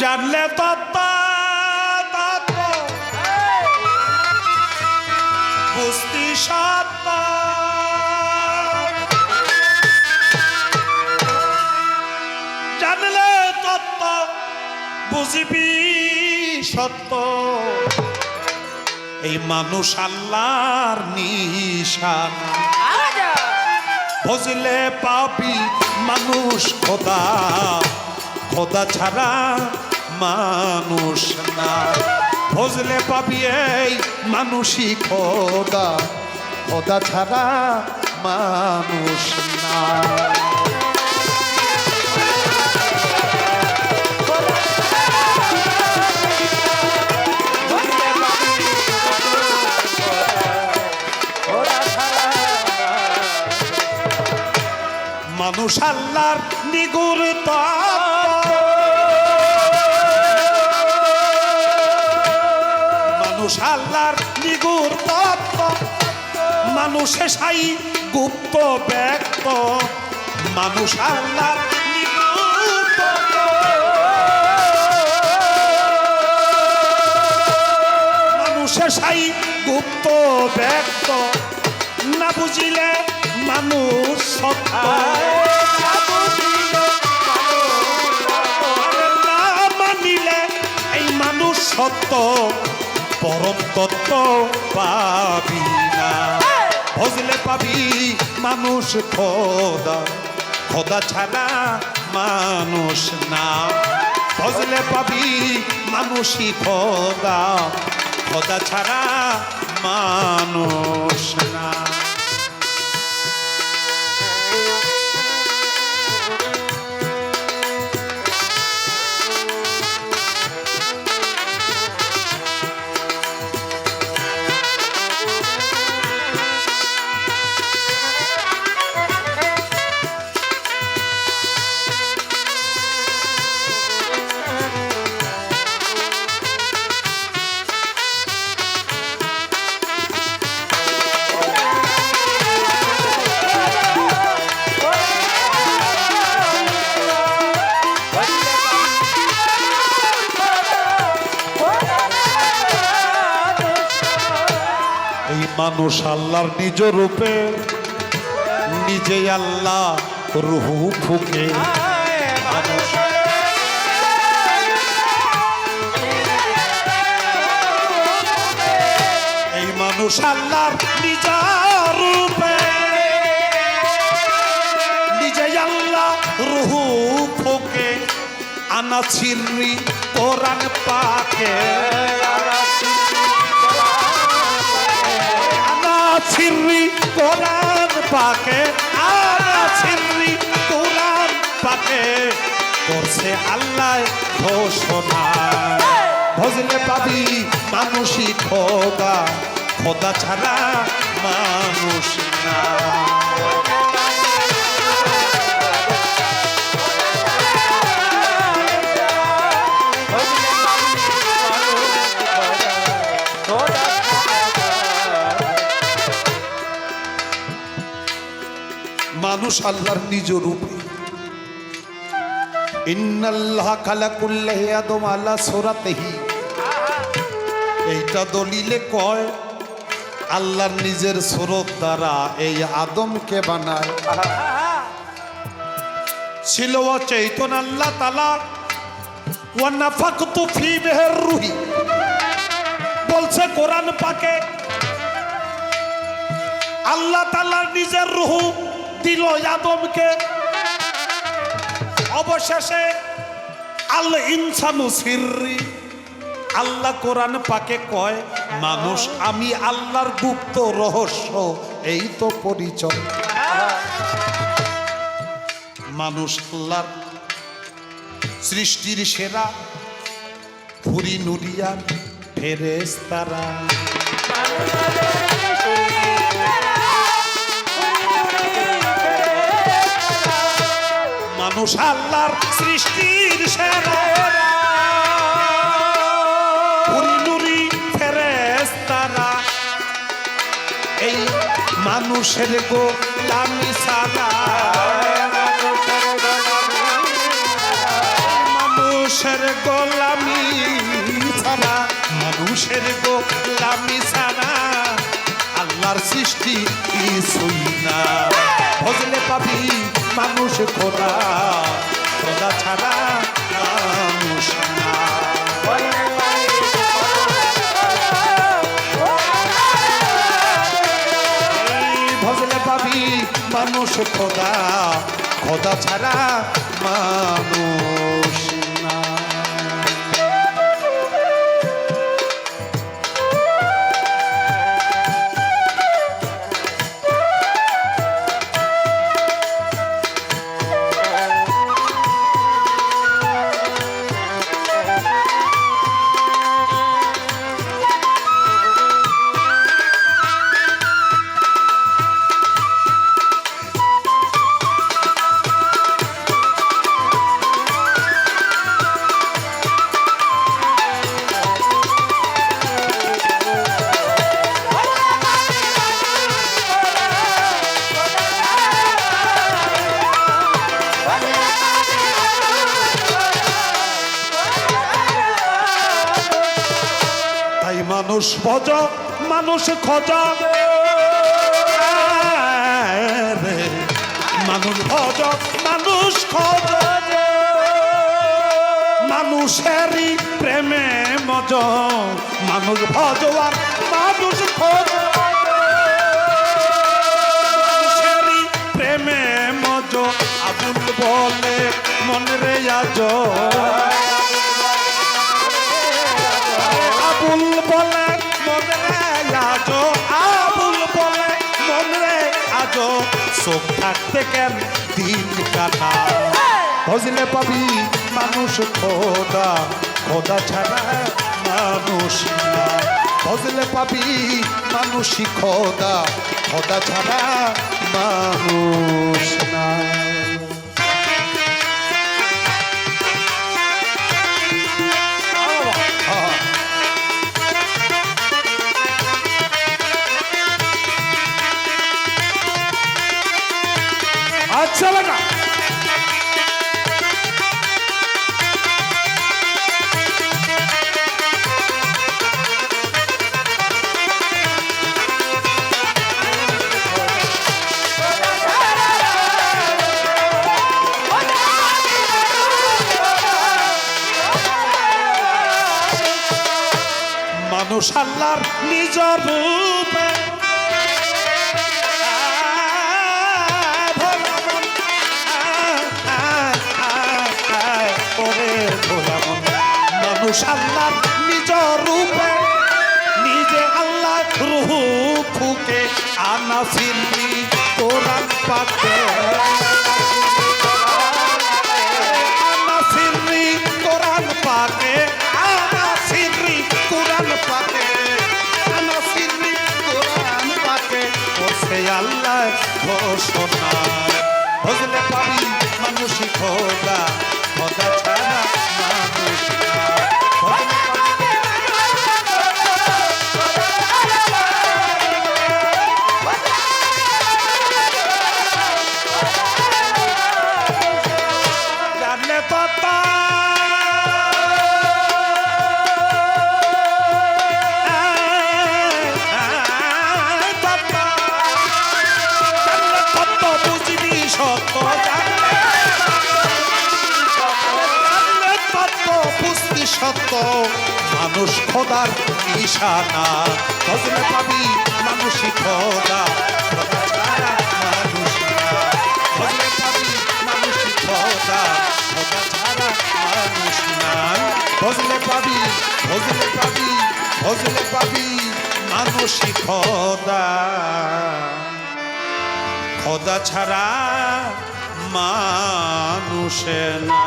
জানলে তত্ত্ব বুঝতি সত্য জানলে তত্ত্ব বুঝিবি সত্য। এই মানুষ আল্লাহর নিশান বুঝলে পাবি মানুষ খোদা। খোদা ছাড়া মানুষ না বুঝলে পাবি এই মানুষই খোদা। খোদা ছাড়া মানুষ না আল্লাহর নিগুর মানুষ আল্লাহর নিগুর তত্ত্ব। মানুষে সাই গুপ্ত ব্যক্ত। মানুষ আল্লাহর। মানুষে সাই গুপ্ত ব্যক্ত। না বুঝিলে মানুষ সত্য না মানিলে এই মানুষ সত্য, পরম তত্ত্ব পাবি না। বুঝলে পাবি মানুষ খোদা খোদা ছাড়া মানুষ না। বুঝলে পাবি মানুষই খোদা খোদা ছাড়া মানুষ না। এই মানুষ আল্লাহর নিজ রূপে, নিজে আল্লাহ রুহু ফুকে। এই মানুষ আল্লাহর নিজ রূপে, নিজে আল্লাহ রুহু ফুকে। আনা ছিরি কোরআন পাকে। ছিরি কোরআন পাকে আনা ছিরি কোরআন পাকে। করছে আল্লাহ ঘোষণা। ভজলে পাবি মানুষই খোদা খোদা ছাড়া মানুষ না। আল্লাহর নিজ রূপে। ইন্নাল্লাহ খালাকুল্লাহি আদম আলা সুরাতিহি। এইটা দলিলে কয়, আল্লাহর নিজের সুরত দ্বারা এই আদমকে বানায়। ছিল চৈতন আল্লাহ তালা ও নাফাকতু ফি বিহির রুহি। বলছে কোরআন পাকে, আল্লাহ তাল্লার নিজের রুহু দিল আদমকে অবশেষে আল ইনসানু সিররি। আল্লাহ কোরআন পাকে কয়, মানুষ, আমি আল্লাহর গুপ্ত রহস্য, এই তো পরিচয়। মানুষ আল্লাহর সৃষ্টির সেরা ফুরি নুরিয়া ফেরেস তারা মানুষ আল্লাহর সৃষ্টির সেরা নুরি ফেরেস এই মানুষের গোলামি সারা। মানুষের গোলামি ছাড়া মানুষের গোলামি ছাড়া আল্লাহর সৃষ্টি কিছুই না। ভজলে পাবি মানুষ খোদা খোদা ছাড়া মানুষ না। ভজলে পাবি মানুষ খোদা খোদা ছাড়া মানুষ মানুষ ভজ, মানুষ খোঁজ। মানুষ ভজ, মানুষ খোঁজ। মানুষেরই প্রেমে মজ, মানুষ ভজ আর মানুষ খোঁজ। মানুষেরই প্রেমে মজ আবুল বলে মনে রে আজ আজ আবুল বলে, মনে আজ। চোখ থাকতে কেন দিন কাটা? বুঝলে পাবি মানুষ খোদা খোদা ছাড়া মানুষ না বুঝলে পাবি মানুষই খোদা খোদা ছাড়া মানুষ না মানুষ আল্লাহর নিজ রূপে। মানুষ আল্লাহর নিজ রূপে নিজে আল্লাহ রূপ ফুকে আনা ফিরনি কোরআন পাকে আল্লাহ ঘোষণা। বুঝলে পাবি মানুষই খোদা খোদা। সত্য মানুষ খোদার নিশানা বুঝলে পাবি মানুষই খোদা মানুষ পাবি মানুষই পাবি পাবি মানুষই খোদা। খোদা ছাড়া মানুষে না।